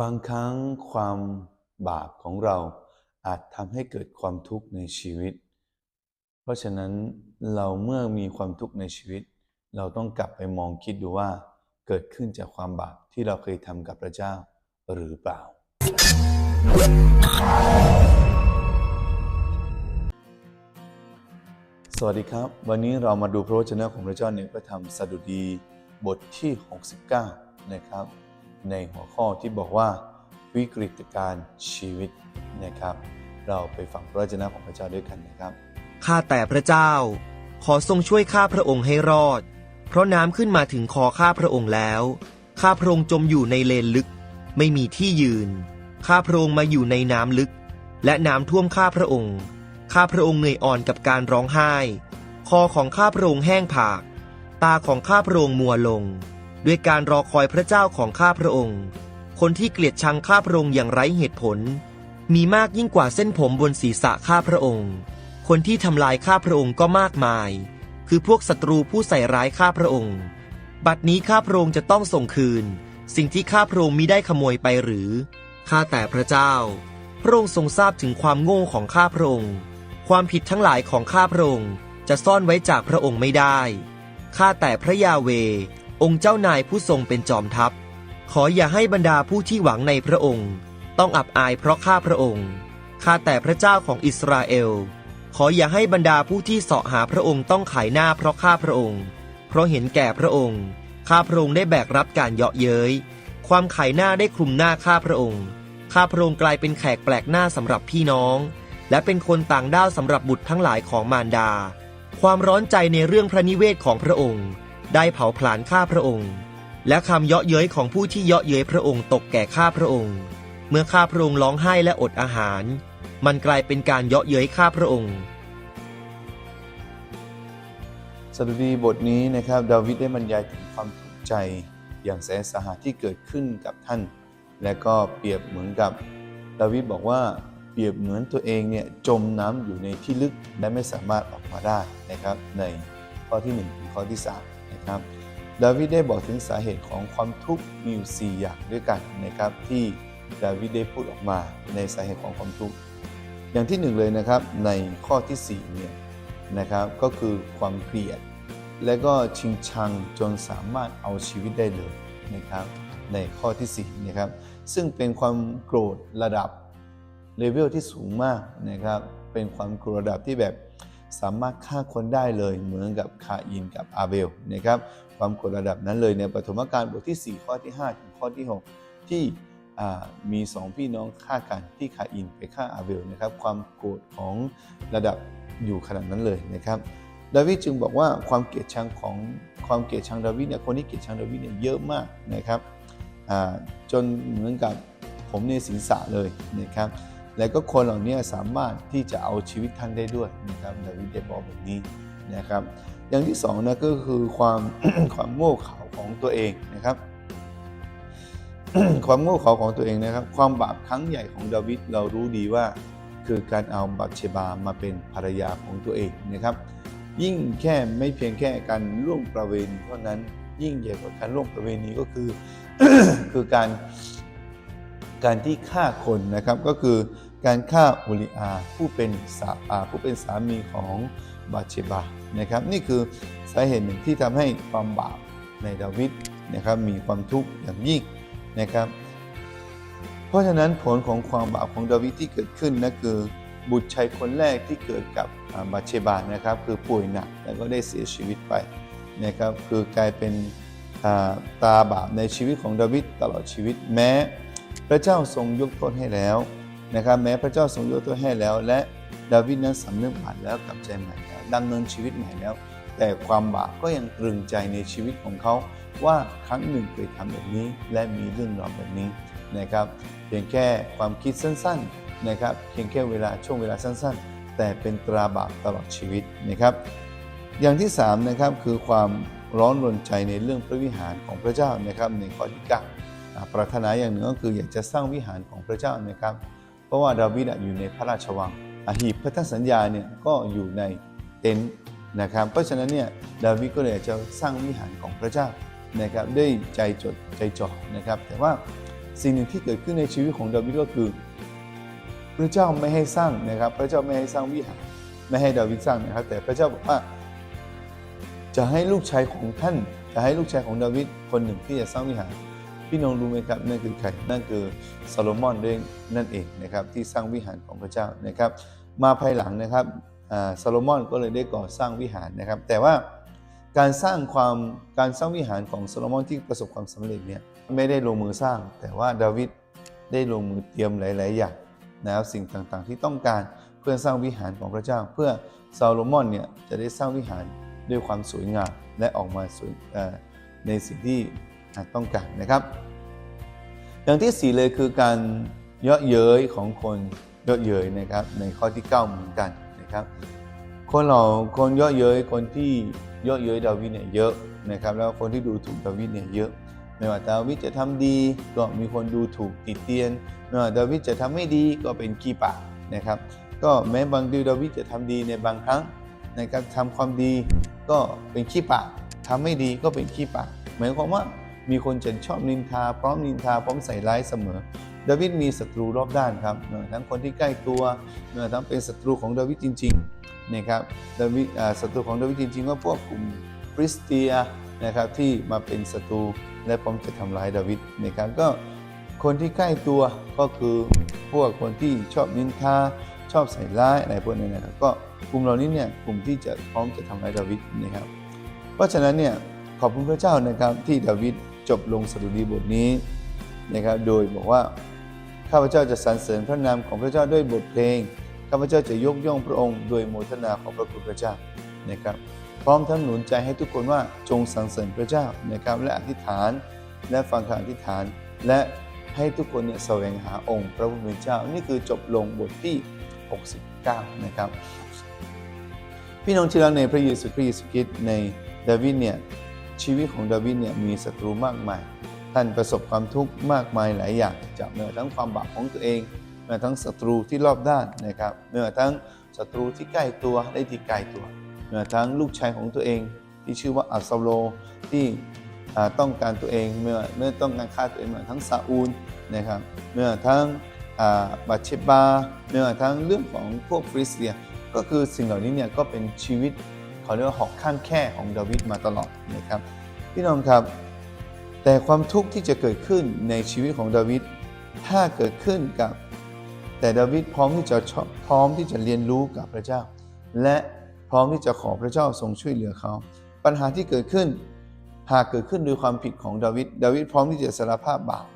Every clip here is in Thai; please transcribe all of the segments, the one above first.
บางครั้งความบาปของเราอาจทำให้เกิดความทุกข์ในชีวิต เพราะฉะนั้นเราเมื่อมีความทุกข์ในชีวิต เราต้องกลับไปมองคิดดูว่า เกิดขึ้นจากความบาปที่เราเคยทำกับพระเจ้าหรือเปล่า สวัสดีครับ วันนี้เรามาดูพระวจนะของพระเจ้าในพระธรรมสดุดีบทที่ 69 นะครับ ในหัวข้อที่บอกว่าวิกฤตการชีวิตนะครับ เราไปฟังพระวจนะของพระเจ้าด้วยกันนะครับ ข้าแต่พระเจ้า ขอทรงช่วยข้าพระองค์ให้รอด เพราะน้ำขึ้นมาถึงคอข้าพระองค์แล้ว ข้าพระองค์จมอยู่ในเลนลึก ไม่มีที่ยืน ข้าพระองค์มาอยู่ในน้ำลึก และน้ำท่วมข้าพระองค์ ข้าพระองค์เหนื่อยอ่อนกับการร้องไห้ คอของข้าพระองค์แห้งผาก ตาของข้าพระองค์มัวลง ด้วยการรอคอยพระเจ้าของข้าพระองค์ คนที่เกลียดชังข้าพระองค์อย่างไร้เหตุผล มีมากยิ่งกว่าเส้นผมบนศีรษะข้าพระองค์ คนที่ทำลายข้าพระองค์ก็มากมาย คือพวกศัตรูผู้ใส่ร้ายข้าพระองค์ บัดนี้ข้าพระองค์จะต้องส่งคืน สิ่งที่ข้าพระองค์มิได้ขโมยไปหรือ ข้าแต่พระเจ้า พระองค์ทรงทราบถึงความโง่ของข้าพระองค์ ความผิดทั้งหลายของข้าพระองค์จะซ่อนไว้จากพระองค์ไม่ได้ ข้าแต่พระยาเว องค์เจ้านายผู้ทรงเป็นจอมทัพ ขออย่าให้บรรดาผู้ที่หวังในพระองค์ ต้องอับอายเพราะข้าพระองค์ ข้าแต่พระเจ้าของอิสราเอล ขออย่าให้บรรดาผู้ที่เสาะหาพระองค์ต้องขายหน้าเพราะข้าพระองค์ เพราะเห็นแก่พระองค์ ข้าพระองค์ได้แบกรับการเยาะเย้ย ความขายหน้าได้คลุมหน้าข้าพระองค์ ข้าพระองค์กลายเป็นแขกแปลกหน้าสำหรับพี่น้อง และเป็นคนต่างด้าวสำหรับบุตรทั้งหลายของมารดา ความร้อนใจในเรื่องพระนิเวศของพระองค์ ได้เผาผลาญข้าพระองค์ และคำเยาะเย้ยของผู้ที่เยาะเย้ยพระองค์ตกแก่ข้าพระองค์ เมื่อข้าพระองค์ร้องไห้และอดอาหาร มันกลายเป็นการเยาะเย้ยข้าพระองค์สดุดีบทนี้นะครับดาวิดได้บรรยายถึงความทุกข์ใจอย่างแสนสาหัสที่เกิดขึ้นกับท่าน และก็เปรียบเหมือนกับดาวิดบอกว่าเปรียบเหมือนตัวเองเนี่ยจมน้ำอยู่ในที่ลึกและไม่สามารถออกมาได้นะครับในข้อที่1ถึงข้อที่ 3 นะครับดาวิดได้บอกถึงสาเหตุของความทุกข์มีอยู่ 4 อย่างด้วยกันนะครับที่ดาวิดได้พูดออกมาในสาเหตุของความทุกข์อย่างที่หนึ่งเลยนะครับในข้อที่4เนี่ยนะครับก็คือความเกลียด และก็ชิงชังจนสามารถเอาชีวิตได้เลยนะครับในข้อที่4นะครับซึ่งเป็นความโกรธระดับเลเวลที่สูงมากนะครับเป็นความโกรธระดับที่แบบ สามารถฆ่าคนได้เลยเหมือนกับคาอินกับอาเบลนะครับความโกรธระดับนั้นเลยในปฐมกาลบทที่ 4 ข้อที่ 5 ถึงข้อที่ 6 ที่มีสองพี่น้องฆ่ากันที่คาอินไปฆ่าอาเบลนะครับความโกรธของระดับอยู่ขนาดนั้นเลยนะครับดาวิดจึงบอกว่าความเกลียดชังของความเกลียดชังดาวิดเนี่ยคนที่เกลียดชังดาวิดเนี่ยเยอะมากนะครับจนเหมือนกับผมในศีรษะเลยนะครับ และก็คนเหล่านี้สามารถที่จะเอาชีวิตท่านได้ด้วยนะครับดาวิดได้บอกแบบนี้นะครับ อย่างที่สองนะก็คือความความโง่เขลาของตัวเองนะครับ ความโง่เขลาของตัวเองนะครับ ความบาปครั้งใหญ่ของดาวิดเรารู้ดีว่า คือการเอาบัตเชบามาเป็นภรรยาของตัวเองนะครับ ยิ่งแค่ไม่เพียงแค่การล่วงประเวณีเท่านั้นยิ่งใหญ่กว่าการล่วงประเวณีก็คือคือการการที่ฆ่าคนนะครับก็คือ การฆ่าอุริอาผู้เป็นสาอาผู้เป็นสามีของบัตเชบานะครับ นี่คือสาเหตุหนึ่งที่ทำให้ความบาปในดาวิดนะครับมีความทุกข์อย่างยิ่งนะครับ เพราะฉะนั้นผลของความบาปของดาวิดที่เกิดขึ้นนะคือบุตรชายคนแรกที่เกิดกับอ่าเชบานะครับ คือป่วยหนักแล้วก็ได้เสียชีวิตไปนะครับ คือกลายเป็นตาบาปในชีวิตของดาวิดตลอดชีวิตแม้ พระเจ้าทรงยกโทษให้แล้ว นะครับแม้พระเจ้าทรงยกโทษให้แล้ว และดาวิดนั้นสำนึกบาปแล้วกลับใจใหม่แล้วดำเนินชีวิตใหม่แล้ว แต่ความบาปก็ยังตรึงใจในชีวิตของเขา ว่าครั้งหนึ่งเคยทำแบบนี้ และมีเรื่องราวแบบนี้นะครับเพียงแค่ความคิดสั้นๆนะครับเพียงแค่เวลาช่วงเวลาสั้น ๆ แต่เป็นตราบาปตลอดชีวิตนะครับ อย่างที่3นะครับคือความร้อนรนใจในเรื่องพระวิหารของพระเจ้านะครับในข้อที่เก้าปรารถนาอย่างหนึ่งก็คืออยากจะสร้างวิหารของพระเจ้านะครับ เพราะว่าดาวิดอยู่ในพระราชวังอาหีบพันธสัญญาเนี่ยก็อยู่ในเต็นท์นะครับ เพราะฉะนั้นเนี่ยดาวิดก็เลยจะสร้างวิหารของพระเจ้านะครับด้วยใจจดใจจ่อนะครับ แต่ว่าสิ่งหนึ่งที่เกิดขึ้นในชีวิตของดาวิดก็คือ พระเจ้าไม่ให้สร้างนะครับ พระเจ้าไม่ให้สร้างวิหารไม่ให้ดาวิดสร้างนะครับ แต่พระเจ้าบอกว่า จะให้ลูกชายของท่าน จะให้ลูกชายของดาวิดคนหนึ่งที่จะสร้างวิหาร พี่น้องรู้ไหมครับนั่นคือใครนั่นคือโซโลมอนเองนั่นเองนะครับที่สร้างวิหารของพระเจ้านะครับ มาภายหลังนะครับอ่าโลมอนก็เลยได้ก่อสร้างวิหารนะครับ แต่ว่าการสร้างความการสร้างวิหารของโซโลมอนที่ประสบความสำเร็จเนี่ยไม่ได้ลงมือสร้าง แต่ว่าดาวิดได้ลงมือเตรียมหลาย ๆ อย่างนะครับสิ่งต่างๆ ที่ต้องการเพื่อสร้างวิหารของพระเจ้า เพื่อโซโลมอนเนี่ยจะได้สร้างวิหารด้วยความสวยงามและออกมาสวยในสิ่งที่ ต้องการนะครับ อย่างที่สี่เลยคือการเยาะเย้ยของคนเยาะเย้ยนะครับ ในข้อที่ 9 เหมือนกันนะครับ คนเราคนเยาะเย้ยคนที่เยาะเย้ยดาวิดเนี่ยเยอะนะครับ แล้วคนที่ดูถูกดาวิดเนี่ยเยอะไม่ว่าดาวิดจะทำดีก็มีคนดูถูกติเตียนไม่ว่าดาวิดจะทำไม่ดีก็เป็นขี้ปากนะครับ ก็แม้บางทีดาวิดจะทำดีในบางครั้งในการทำความดีก็เป็นขี้ปากทำไม่ดีก็เป็นขี้ปากหมายความว่า มีคนจะชอบนินทา พร้อมนินทา พร้อมใส่ร้ายเสมอ ดาวิดมีศัตรูรอบด้านครับทั้งคนที่ใกล้ตัวทั้งเป็นศัตรูของดาวิดจริงๆนะครับดาวิดศัตรูของดาวิดจริงๆก็พวกกลุ่มคริสเตียนะครับที่มาเป็นศัตรูและพร้อมจะทำร้ายดาวิดนะครับก็คนที่ใกล้ตัวก็คือพวกคนที่ชอบนินทาชอบใส่ร้ายอะไรพวกนี้นะครับก็กลุ่มเหล่านี้เนี่ยกลุ่มที่จะพร้อมจะทำร้ายดาวิดนะครับ เพราะฉะนั้นเนี่ยขอบคุณพระเจ้านะครับที่ดาวิด จบลงสดุดีบทนี้นะครับโดยบอกว่าข้าพเจ้าจะสรรเสริญพระนามของพระเจ้าด้วยบทเพลงข้าพเจ้าจะยกย่องพระองค์โดยโมทนาของพระคุณพระเจ้านะครับพร้อมทั้งหนุนใจให้ทุกคนว่าจงสรรเสริญพระเจ้านะครับและอธิษฐานและฟังคำอธิษฐาน และให้ทุกคนเนี่ยแสวงหาองค์พระผู้เป็นเจ้า นี่คือจบลงบทที่ 69 นะครับ พี่น้องที่รักในพระเยซูคริสต์ในดาวิดเนี่ย ชีวิตของดาวิดเนี่ยมีศัตรูมากมาย ท่านประสบความทุกข์มากมายหลายอย่างจากเมื่อทั้งความบาปของตัวเองเมื่อทั้งศัตรูที่รอบด้านนะครับเมื่อทั้งศัตรูที่ใกล้ตัวและที่ไกลตัวเมื่อทั้งลูกชายของตัวเองที่ชื่อว่าอับซาโลที่ต้องการตัวเองเมื่อเมื่อต้องการฆ่าตัวเองเมื่อทั้งซาอูลนะครับเมื่อทั้งอ่าบัตเชบาเมื่อทั้งเรื่องของพวกฟริสเตียก็คือสิ่งเหล่านี้เนี่ยก็เป็นชีวิต เขาเรียกว่าหอกข้างแค่ของดาวิดมาตลอดนะครับพี่น้องครับ แต่ความทุกข์ที่จะเกิดขึ้นในชีวิตของดาวิดถ้าเกิดขึ้นกับ แต่ดาวิดพร้อมที่จะพร้อมที่จะเรียนรู้กับพระเจ้า และพร้อมที่จะขอพระเจ้าทรงช่วยเหลือเขา ปัญหาที่เกิดขึ้น หากเกิดขึ้นโดยความผิดของดาวิดดาวิดพร้อมที่จะสารภาพบาป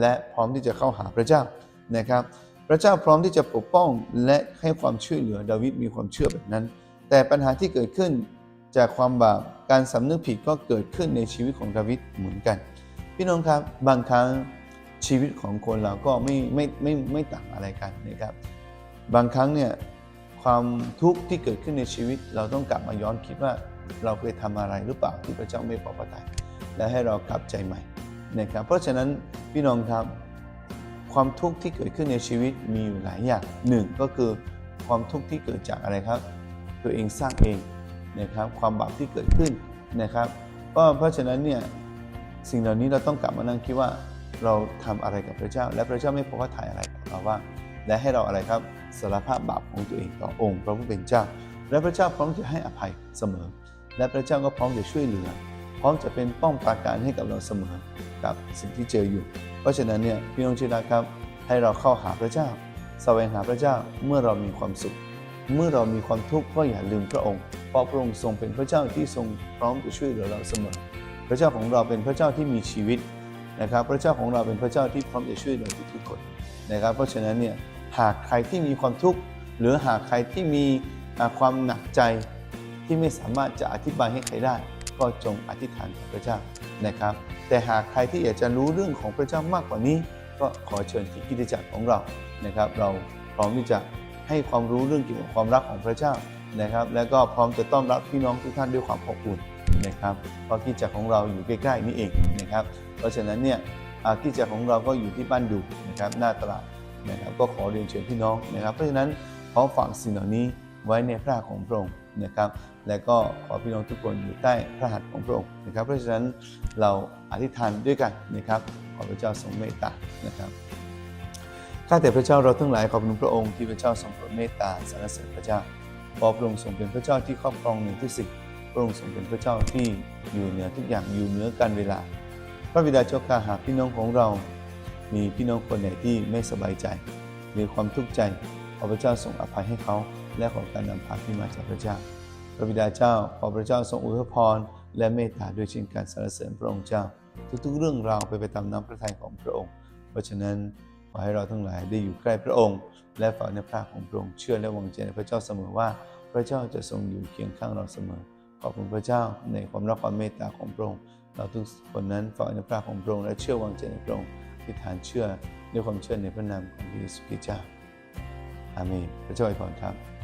และพร้อมที่จะเข้าหาพระเจ้านะครับ พระเจ้าพร้อมที่จะปกป้องและให้ความช่วยเหลือดาวิดมีความเชื่อแบบนั้น แต่ปัญหาที่เกิดขึ้นจากความบาปการสำนึกผิดก็เกิดขึ้นในชีวิตของดาวิดเหมือนกัน พี่น้องครับบางครั้งชีวิตของคนเราก็ไม่ไม่ไม่ไม่ต่างอะไรกันนะครับ บางครั้งเนี่ยความทุกข์ที่เกิดขึ้นในชีวิต เราต้องกลับมาย้อนคิดว่าเราเคยทำอะไรหรือเปล่าที่พระเจ้าไม่พอพระทัยและให้เรากลับใจใหม่นะครับ เพราะฉะนั้นพี่น้องครับ ความทุกข์ที่เกิดขึ้นในชีวิตมีอยู่หลายอย่างหนึ่งก็คือความทุกข์ที่เกิดจากอะไรครับ ตัวเองสร้างเองนะครับความบาปที่เกิดขึ้นนะครับเพราะเพราะฉะนั้นเนี่ยสิ่งเหล่านี้เราต้องกลับมานั่งคิดว่าเราทำอะไรกับพระเจ้า และพระเจ้าไม่พอพระทัยอะไรกับเราว่า และให้เราอะไรครับสารภาพบาปของตัวเองต่อองค์พระผู้เป็นเจ้า และพระเจ้าพร้อมจะให้อภัยเสมอ และพระเจ้าก็พร้อมจะช่วยเหลือ พร้อมจะเป็นป้องปราการให้กับเราเสมอกับสิ่งที่เจออยู่ เพราะฉะนั้นเนี่ยพี่น้องที่รักครับ ให้เราเข้าหาพระเจ้าแสวงหาพระเจ้าเมื่อเรามีความสุข เมื่อเรามีความทุกข์ก็อย่าลืมพระองค์ เพราะพระองค์ทรงเป็นพระเจ้าที่ทรงพร้อมจะช่วยเหลือเราเสมอ พระเจ้าของเราเป็นพระเจ้าที่มีชีวิตนะครับ พระเจ้าของเราเป็นพระเจ้าที่พร้อมจะช่วยเหลือทุกๆคนนะครับ เพราะฉะนั้นเนี่ยหากใครที่มีความทุกข์หรือหากใครที่มีความหนักใจที่ไม่สามารถจะอธิบายให้ใครได้ ก็จงอธิษฐานกับพระเจ้านะครับ แต่หากใครที่อยากจะรู้เรื่องของพระเจ้ามากกว่านี้ ก็ขอเชิญที่กิจจักรของเรานะครับ เราพร้อมที่จะ ให้ความรู้เรื่องเกี่ยวกับความรักของพระเจ้านะครับ แล้วก็พร้อมจะต้อนรับพี่น้องทุกท่านด้วยความอบอุ่นนะครับเพราะกิจจักรของเราอยู่ใกล้ๆนี่เองนะครับ เพราะฉะนั้นเนี่ยอ่ากิจจักรของเราก็อยู่ที่บ้านดูนะครับหน้าตลาดนะครับก็ขอเรียนเชิญพี่น้องนะครับ เพราะฉะนั้นขอฝากสิ่งเหล่านี้ไว้ในพระของพระองค์นะครับ และก็ขอพี่น้องทุกคนอยู่ใต้พระหัตถ์ของพระองค์นะครับ เพราะฉะนั้นเราอธิษฐานด้วยกันนะครับขอพระเจ้าทรงเมตตานะครับ ข้าแต่พระเจ้าเราทั้งหลายขอบคุณพระองค์ที่พระเจ้าทรงโปรดเมตตาสรรเสริญพระเจ้าเพระพระองค์ทรงเป็นพระเจ้าที่ครอบครองเหนือทุกสิ่งพระองค์ทรงเป็นพระเจ้าที่อยู่เหนือทุกอย่างอยู่เหนือการเวลา พระบิดาเจ้าข้าหากพี่น้องของเรา มีพี่น้องคนไหนที่ไม่สบายใจมีความทุกข์ใจขอพระเจ้าทรงอภัยให้เขา และขอการนำพาที่มาจากพระเจ้า พระบิดาเจ้าขอพระเจ้าทรงอวยพรและเมตตาด้วยเช่นการสรรเสริญพระองค์เจ้า ทุกๆ เรื่องราวไปไปตามน้ำพระทัยของพระองค์ เพราะฉะนั้น ขอให้เราทั้งหลายได้อยู่ใกล้พระองค์ และฝ่าในพระของพระองค์เชื่อและวางใจในพระเจ้าเสมอว่า พระเจ้าจะทรงอยู่เคียงข้างเราเสมอ ขอบคุณพระเจ้าในความรักความเมตตาของพระองค์เราทุกคนนั้นฝ่าในพระของพระองค์และเชื่อวางใจในพระองค์ที่ฐานเชื่อด้วยความเชื่อในพระนามของพระเยซูคริสต์เจ้าอาเมนพระเจ้าอวยพรครับ